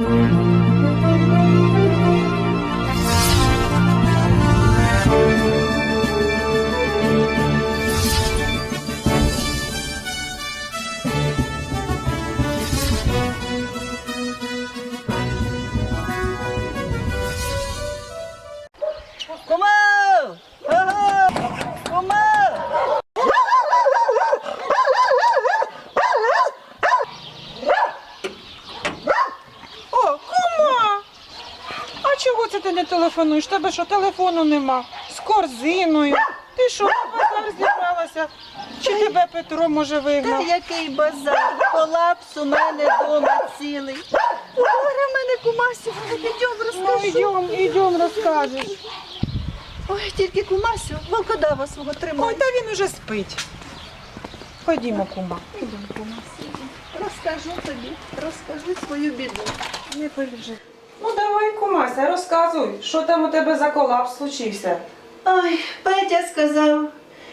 うん чого це ти не телефонуєш? Тебе що, телефону нема? З корзиною. Ти що, на базар зібралася? Чи тебе Петро може Та вигнав? який базар? Колапс у мене вдома цілий. Горе в мене кумасю, йдем Ну, розкажу. йдем, йдем, розкажеш. Ой, тільки кумасю, волкодава свого Ой, тримай. та він уже спить. Ходімо, кума. Розкажу тобі, розкажу свою біду. Не пережи. Ну давай, кумася, розказуй, що там у тебе за колапс случився. Ой, Петя сказав,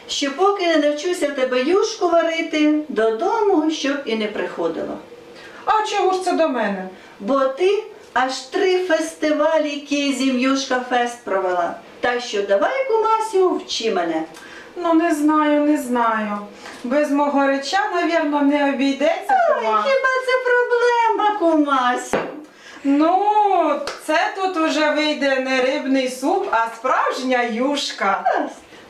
що поки не навчуся в тебе юшку варити, додому щоб і не приходило. А чого ж це до мене? Бо ти аж три фестивалі Кізім Юшка Фест провела. Так що давай, кумасю, вчи мене. Ну не знаю, не знаю. Без мого реча, навірно, не обійдеться. Ой, Кума. хіба це проблема, кумасю? Ну, це тут уже вийде не рибний суп, а справжня юшка.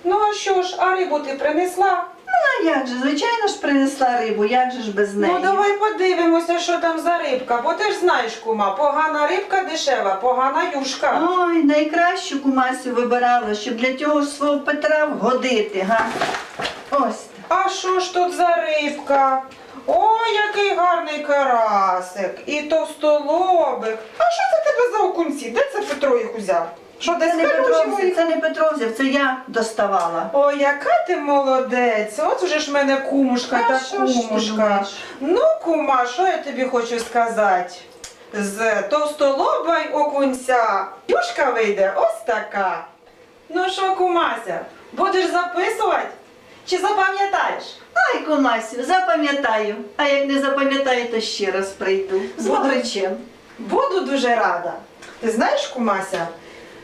Ну а що ж, а рибу ти принесла? Ну, а як же, звичайно ж принесла рибу, як же ж без неї? Ну давай подивимося, що там за рибка, бо ти ж знаєш, кума, погана рибка дешева, погана юшка. Ой, найкращу кумасю вибирала, щоб для цього ж свого Петра вгодити, га? Ось. А що ж тут за рибка? Ой, який гарний карасик і товстолобик. А що це тебе за окунці? Де це Петро їх узяв? Що Це не Петро мої? це не Петро взяв, це я доставала. Ой, яка ти молодець! От уже ж в мене кумушка А та що ж ти кумушка. думаєш? Ну, кума, що я тобі хочу сказати? З товстолоба й окунця. Юшка вийде ось така. Ну що, кумася, будеш записувати? Чи запам'ятаєш? Ай, кумасю, запам'ятаю. А як не запам'ятаю, то ще раз прийду. З Буду. Бодричем. Буду дуже рада. Ти знаєш, кумася,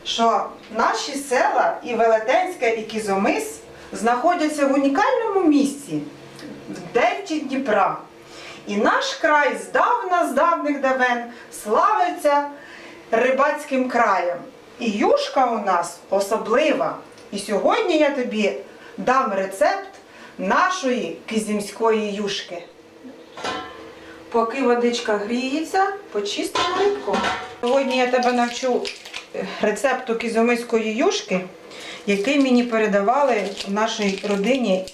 що наші села і Велетенське, і Кізомис знаходяться в унікальному місці в дельті Дніпра. І наш край здавна, з давних давен славиться рибацьким краєм. І юшка у нас особлива. І сьогодні я тобі дам рецепт нашої кизімської юшки. Поки водичка гріється, почистимо рибку. Сьогодні я тебе навчу е, рецепту кізомиської юшки, який мені передавали в нашій родині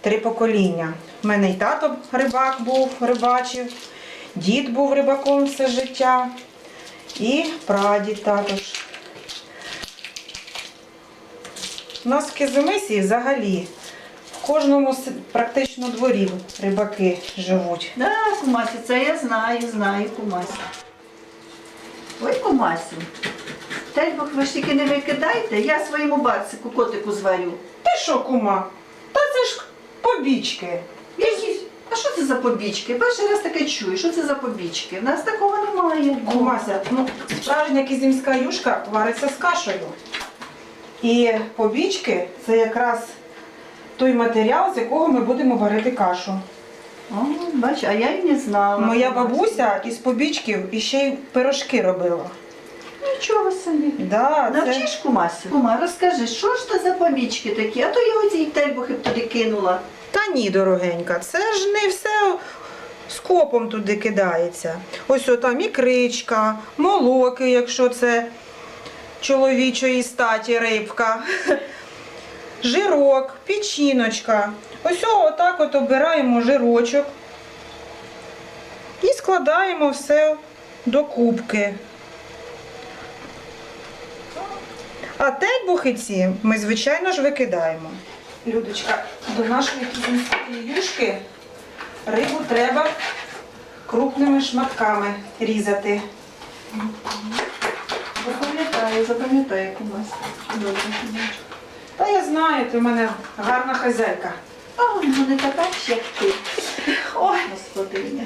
три покоління. У мене й тато рибак був, рибачив, дід був рибаком все життя, і прадід також. У нас в Кизимисі взагалі в кожному с- практично дворі рибаки живуть. Да, кумасю, це я знаю, знаю, кумасю. Ой, кумасю. Тельбух ви ж тільки не викидайте, я своєму барсику котику зварю. Ти що, кума? Та це ж побічки. Які? А що це за побічки? Перший раз таке чую, що це за побічки? В нас такого немає. Кумася, ну, справжня кізімська юшка вариться з кашею. І побічки це якраз той матеріал, з якого ми будемо варити кашу. О, бач, а я й не знала. Моя бабуся із побічків іще й пирожки робила. Нічого собі. Да, це... Навчиш кумасю? Кума, розкажи, що ж це за побічки такі? А то я оці тельбухи б туди кинула. Та ні, дорогенька, це ж не все скопом туди кидається. Ось там ікричка, молоки, якщо це чоловічої статі рибка, жирок, печіночка. Ось отак от обираємо жирочок і складаємо все до кубки. А тельбухи ці ми, звичайно ж, викидаємо. Людочка, до нашої юшки рибу треба крупними шматками різати. Запам'ятаю, запам'ятаю кумасю. Добре. Та я знаю, ти в мене гарна хазяйка. А, ну не така ж, як ти. Ой, Господиня.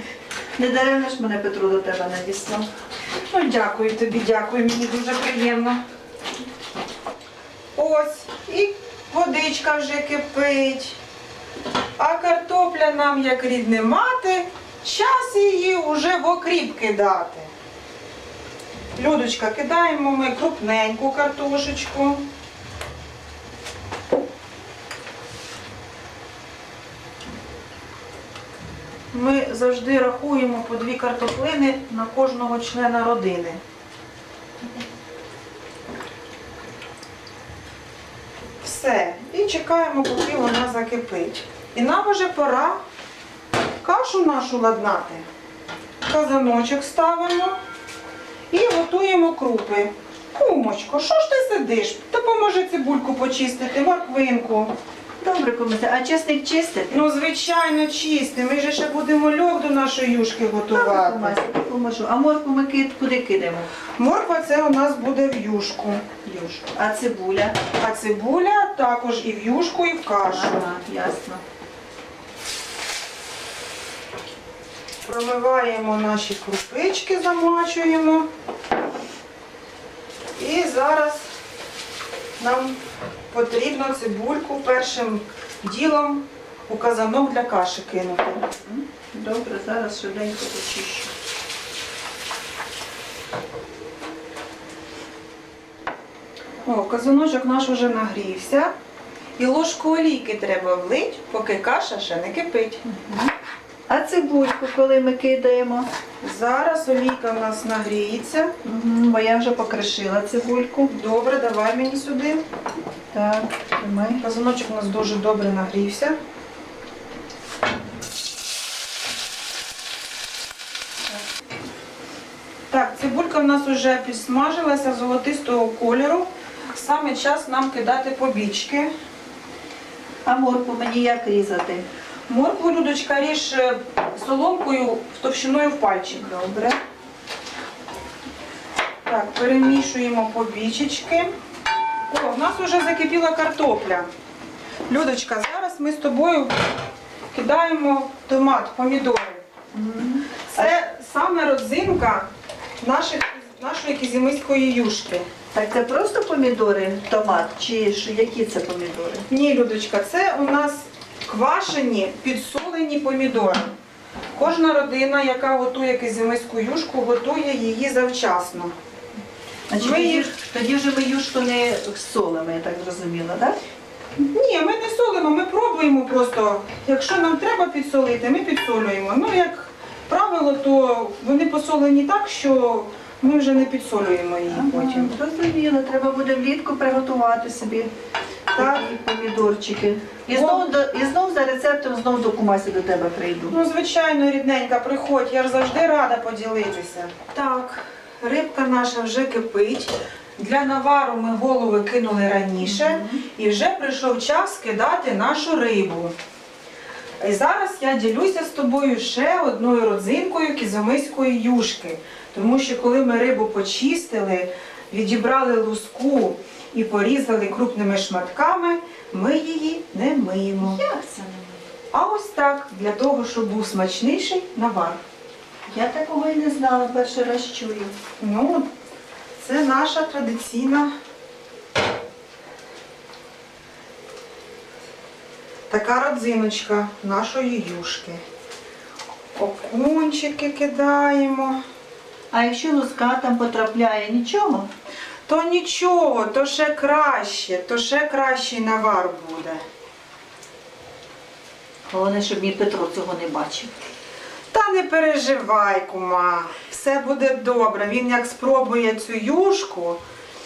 Не даремно ж мене Петру до тебе надіслав. Ну, дякую тобі, дякую, мені дуже приємно. Ось, і водичка вже кипить. А картопля нам, як рідне мати, час її вже в окріп кидати. Людочка, кидаємо ми крупненьку картошечку. Ми завжди рахуємо по дві картоплини на кожного члена родини. Все. І чекаємо, поки вона закипить. І нам вже пора кашу нашу ладнати. Казаночок ставимо і готуємо крупи. Кумочко, що ж ти сидиш? Допоможи цибульку почистити, морквинку. Добре, кумася, а чесник чистити? Ну, звичайно, чисти. Ми же ще будемо льох до нашої юшки Добре, готувати. кумася, допоможу. А морку ми кид- куди кидаємо? Морква це у нас буде в юшку. Юшку. А цибуля? А цибуля також і в юшку, і в кашу. Ага, ясно. Промиваємо наші крупички, замачуємо. І зараз нам потрібно цибульку першим ділом у казанок для каші кинути. Добре, зараз швиденько почищу. О, казаночок наш уже нагрівся. І ложку олійки треба влить, поки каша ще не кипить. А цибульку, коли ми кидаємо? Зараз олійка в нас нагріється. Угу, бо я вже покришила цибульку. Добре, давай мені сюди. Так, тримай. Казаночок у нас дуже добре нагрівся. Так, цибулька в нас вже підсмажилася золотистого кольору. Саме час нам кидати побічки. А морку мені як різати? Моркву, Людочка, ріж е, соломкою товщиною в пальчик. Добре. Так, перемішуємо побічечки. О, в нас вже закипіла картопля. Людочка, зараз ми з тобою кидаємо томат, помідори. Це саме родзинка наших, нашої кізімиської юшки. Так це просто помідори, томат, чи ж які це помідори? Ні, Людочка, це у нас квашені, підсолені помідори. Кожна родина, яка готує кизімиську юшку, готує її завчасно. Значить, Ми тоді, їх- тоді вже ми юшку не солимо, я так зрозуміла, так? Ні, ми не солимо, ми пробуємо просто. Якщо нам треба підсолити, ми підсолюємо. Ну, як правило, то вони посолені так, що ми вже не підсолюємо її потім. Зрозуміло, треба буде влітку приготувати собі Так. такі помідорчики. І знову до і знов за рецептом знов до кумасі до тебе прийду. Ну, звичайно, рідненька, приходь, я ж завжди рада поділитися. Так, рибка наша вже кипить. Для навару ми голови кинули раніше і вже прийшов час кидати нашу рибу. І зараз я ділюся з тобою ще одною родзинкою кізомиської юшки. Тому що коли ми рибу почистили, відібрали луску і порізали крупними шматками, ми її не миємо. Як це не А ось так, для того, щоб був смачніший навар. Я такого і не знала, перший раз чую. Ну, це наша традиційна така родзиночка нашої юшки. Окунчики кидаємо. А якщо луска там потрапляє, нічого? То нічого, то ще краще, то ще кращий навар буде. Головне, щоб мій Петро цього не бачив. Та не переживай, кума, все буде добре. Він як спробує цю юшку,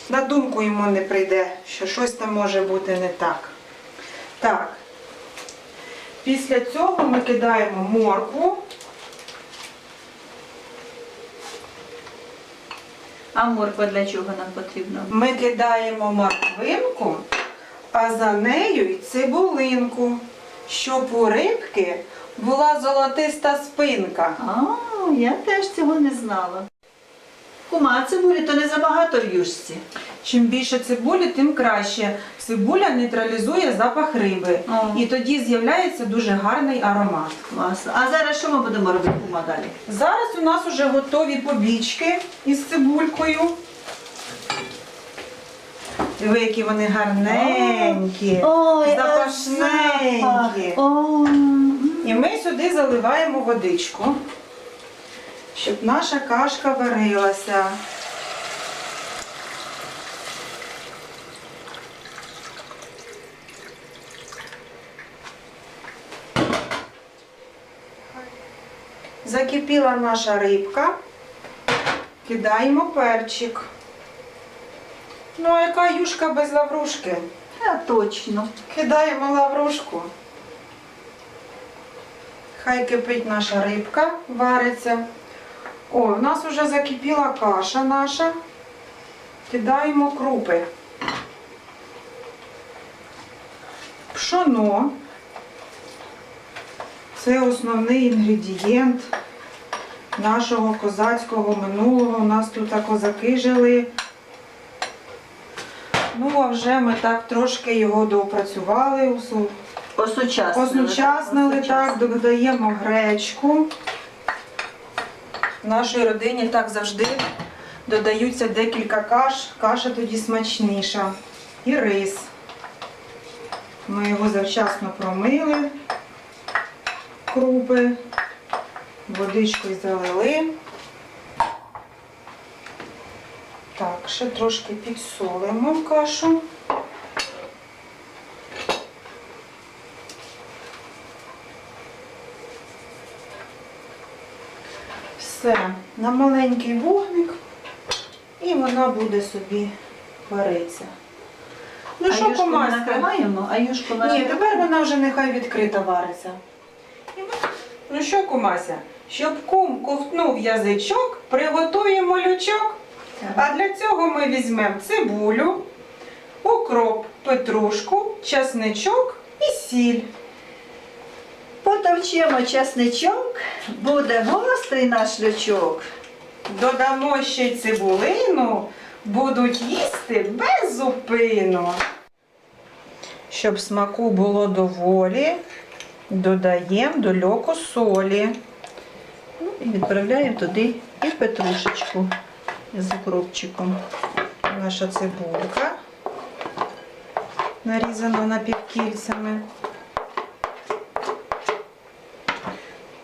на думку йому не прийде, що щось там може бути не так. Так. Після цього ми кидаємо моркву. А морква для чого нам потрібна? Ми кидаємо морквинку, а за нею й цибулинку, щоб у рибки була золотиста спинка. А, я теж цього не знала. Кума, цибулі то не забагато в юшці. Чим більше цибулі, тим краще. Цибуля нейтралізує запах риби. О. І тоді з'являється дуже гарний аромат. Класно. А зараз що ми будемо робити, кума, далі? Зараз у нас вже готові побічки із цибулькою. Диви, які вони гарненькі, запашненькі. О, І ми сюди заливаємо водичку, щоб наша кашка варилася. Закипіла наша рибка, кидаємо перчик. Ну, а яка юшка без лаврушки? а, точно. Кидаємо лаврушку. Хай кипить наша рибка, вариться. О, у нас вже закипіла каша наша. Кидаємо крупи. Пшоно. Це основний інгредієнт нашого козацького минулого. У нас тут козаки жили. Ну, а вже ми так трошки його доопрацювали, Осучаснили. осучаснили, так, додаємо гречку. В нашій родині так завжди додаються декілька каш, каша тоді смачніша. І рис. Ми його завчасно промили, крупи, водичкою залили. Так, ще трошки підсолимо кашу. Все, на маленький вогник, і вона буде собі варитися. Ну що, накриваємо, а юшку Ні, тепер вона вже нехай відкрита вариться. І ми- Ну що, кумася, щоб кум ковтнув язичок, приготуємо лючок. А для цього ми візьмемо цибулю, укроп, петрушку, часничок і сіль. Потовчемо часничок, буде гострий наш лючок. Додамо ще й цибулину, будуть їсти без зупину. Щоб смаку було доволі, додаємо до льоку солі. Ну, І відправляємо туди і петрушечку з укропчиком. Наша цибулька нарізана напівкільцями.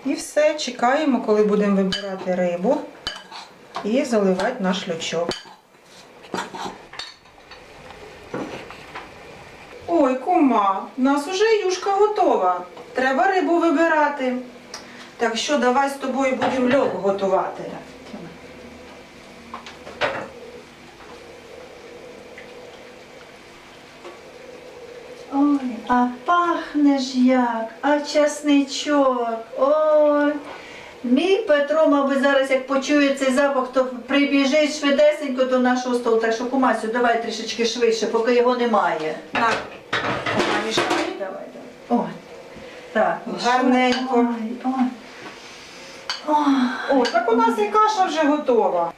І все, чекаємо, коли будемо вибирати рибу і заливати наш лючок. Ой, кума, у нас уже юшка готова. Треба рибу вибирати. Так що давай з тобою будемо льок готувати. Ой, а пахне ж як, а часничок. Ой. Мій Петро, мабуть, зараз як почує цей запах, то прибіжить швидесенько до нашого столу. Так що, кумасю, давай трішечки швидше, поки його немає. Мішай. Давай, давай. Ой. Так, Гарненько. Ой. Ой. О, так у нас і каша вже готова.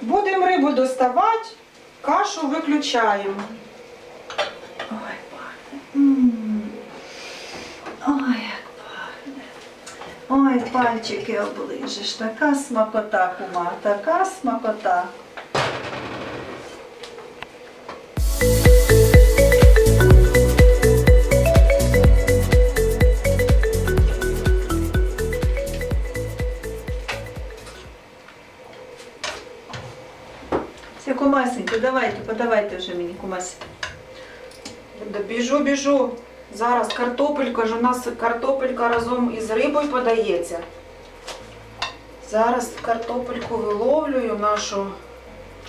Будемо рибу доставати, кашу виключаємо. Ой, пахне. М. Ой, як пахне. Ой, пальчики оближеш. Така смакота, кума, така смакота. Кумасенько, давайте, подавайте вже мені, кумась. Да Біжу, біжу. Зараз картопелька ж у нас картопелька разом із рибою подається. Зараз картопельку виловлюю нашу.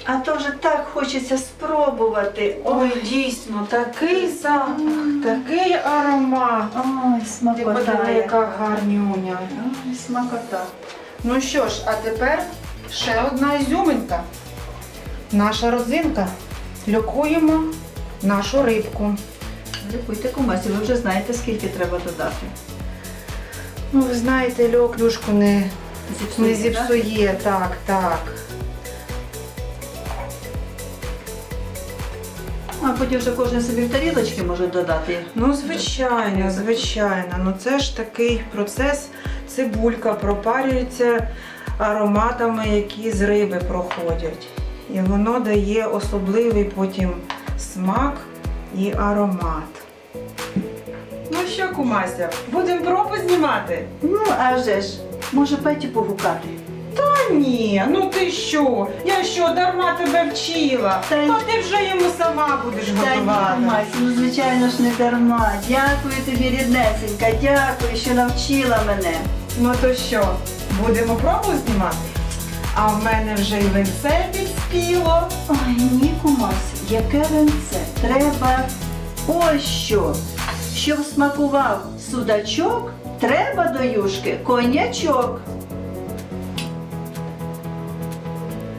А то вже так хочеться спробувати. Ой, дійсно, такий запах, такий аромат. Ой, Ти подиви, яка гарнюня. Ой, смакота. Ну що ж, а тепер ще одна ізюминка. Наша родзинка. Льокуємо нашу рибку. Лікуйте кумасі, ви вже знаєте, скільки треба додати. Ну, ви знаєте, льок юшку не зіпсує. Не так? так, так. А потім вже кожен собі в тарілочки може додати. Ну, звичайно, звичайно. Ну це ж такий процес. Цибулька пропарюється ароматами, які з риби проходять. І воно дає особливий потім смак і аромат. Ну що, кумася, будемо пробу знімати? Ну, а вже ж, може Петю погукати. Та ні, ну ти що? Я що, дарма тебе вчила? Та й- То ти вже йому сама будеш Та ні, готувати. Ну звичайно ж не дарма. Дякую тобі, ріднесенька, дякую, що навчила мене. Ну то що, будемо пробу знімати? А в мене вже й венце підспіло. Ой, ні, Кумась, яке венце? Треба ось що. Щоб смакував судачок, треба до юшки конячок.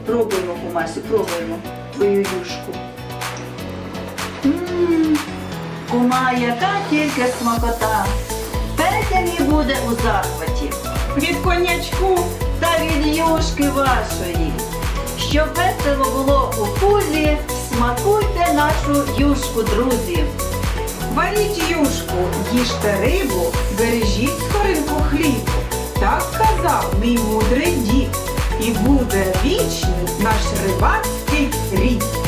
Пробуємо, Кумасю, пробуємо твою юшку. М, Кума, яка тільки смакота. Петя мій буде у захваті. Від конячку та від юшки вашої. Щоб весело було у пузі, смакуйте нашу юшку, друзі. варіть юшку, їжте рибу, бережіть скоринку хлібу. Так казав мій мудрий дід. І буде вічний наш рибацький рід.